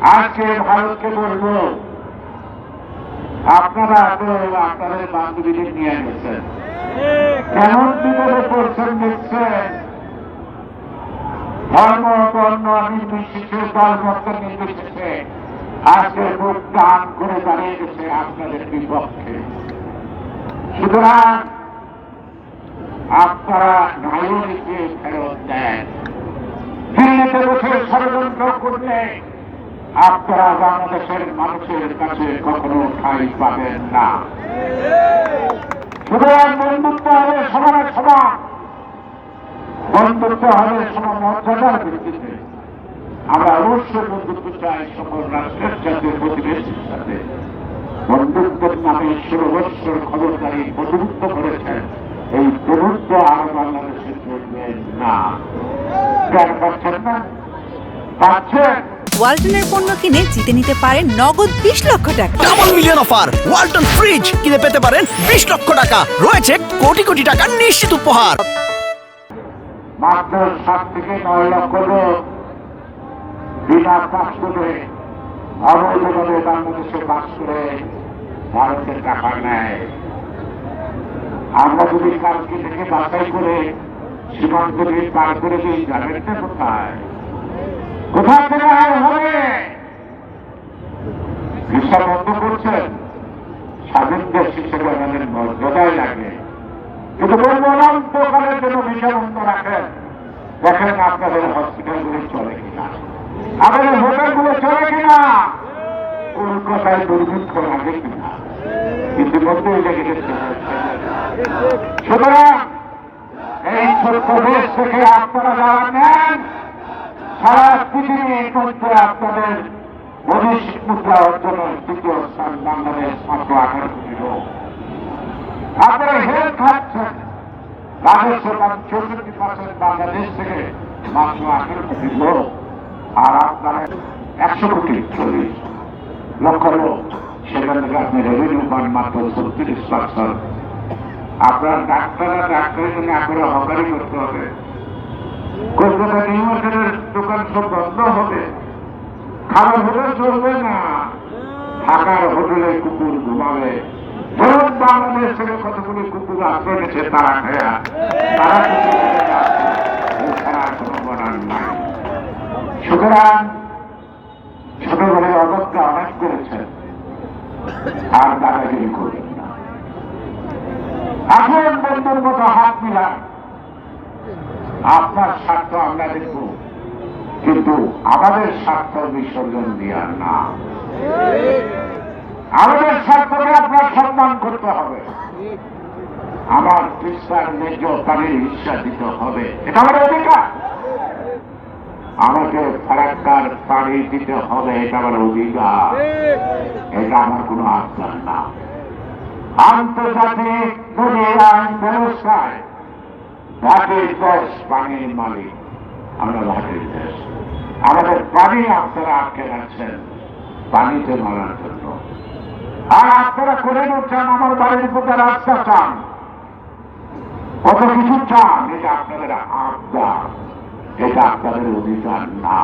আজকে ভারতকে বলব, আপনারা আপনাদের বান্ধবীদের নিয়ে গেছেন কেমন বিপদে পড়ছেন দেখছেন ধর্ম বর্ণ নির্বিশেষে দলমত নির্বিশেষে আজকে মুখ দান করে দাঁড়িয়ে গেছে আপনাদের বিপক্ষে। সুতরাং, আপনারা নায়ককে ফেরত দেন। দিল্লিতে বসে ষড়যন্ত্র করলে আপনারা বাংলাদেশের মানুষের কাছে কখনো ঠাই পাবেন না। সুতরাং বন্ধুত্ব হবে সবার সমান। বন্ধুত্ব হবে সমান মর্যাদার ভিত্তিতে। আমরা অবশ্যই বন্ধুত্ব চাই সকল রাষ্ট্রের সাথে প্রতিবেশীর সাথে। বন্ধুত্বের নামে ষোলো খবরদারি প্রভুত্ব করেছেন। এই প্রভুত্ব আর বাংলাদেশে চলবে না। পাচ্ছেন না পাচ্ছেন ওয়ালটনের পণ্য কিনে জিতে নিতে পারেন নগদ বিশ লক্ষ টাকা। Double million offer Walton fridge কিনে পেতে পারেন বিশ লক্ষ টাকা। রয়েছে কোটি কোটি টাকার নিশ্চিত উপহার। মাত্র সাত থেকে নয় লক্ষ লোক বিনা করে অবৈধভাবে বাংলাদেশে বাস করে ভারতের টাকা নেয়। আমরা যদি কালকে থেকে বাছাই করে সীমান্ত দিয়ে পার করে দিই যাবেনটা কোথায়? কোথায় থেকে হবে? ভিসা বন্ধ করছেন। স্বাধীন দেশ হিসেবে আমাদের মর্যাদায় লাগে। কিন্তু অনন্তকালের জন্য ভিসা বন্ধ রাখেন। দেখেন আপনাদের হসপিটালগুলি চলে কিনা। আমাদের হোটেলগুলো চলে কিনা? কলকাতায় দুর্ভিক্ষ লাগে কিনা? ইতিমধ্যে লেগে গেছে। সুতরাং এই ছোট্ট দেশ থেকে আপনারা যারা নেন সারা পৃথিবীর মধ্যে আপনাদের বৈদেশিক মুদ্রা অর্জনের তৃতীয় স্থান বাংলাদেশ মাত্র আঠারো কোটি আপনারা হেলথ খাচ্ছেন রাজস্ব চৌষট্টি পার্সেন্ট বাংলাদেশ থেকে মাত্র আর আপনারা একশো কোটি চল্লিশ লক্ষ লোক সেখান রেভিনিউ পান মাত্র ছত্রিশ পার্সেন্ট আপনার ডাক্তাররা ডাক্তারের জন্য আগ্রহ হকারি করতে হবে। কলকাতা নিউ মার্কেটের দোকান সব বন্ধ হবে। খাবার হোটেল চলবে না। ঢাকার হোটেলে কুকুর ঘুমাবে। ধরুন বাংলাদেশ থেকে কতগুলি কুকুর আশ্রয় গেছে তারা খেয়া। তারা সুতরাং ছোটবেলায় অবজ্ঞা অনেক করেছেন। আর দাদাগিরি করবেন না। এখন বন্ধুর মতো হাত মিলান। আপনার স্বার্থ আমরা দেখব, কিন্তু আমাদের স্বার্থ বিসর্জন দেওয়ার না। আমাদের স্বার্থকে আপনার সম্মান করতে হবে। আমার তিস্তার ন্যায্য পানির ইচ্ছা দিতে হবে। এটা আমার অধিকার। আমাকে ফারাক্কার পানি দিতে হবে, এটা আমার অধিকার। এটা আমার কোনো আজ্ঞা না। আন্তর্জাতিক নদী আইন ব্যবস্থায় ভাটির দেশ পানির মালিক, আমরা ভাটির দেশ আমাদের পানি আপনারা আটকে রাখছেন পানিতে মারার জন্য। আর আপনারা করে চান আমার বাড়ির উপরে রাস্তা চান। কত কিছু চান, এটা আপনাদের আবদার, এটা আপনাদের অধিকার না।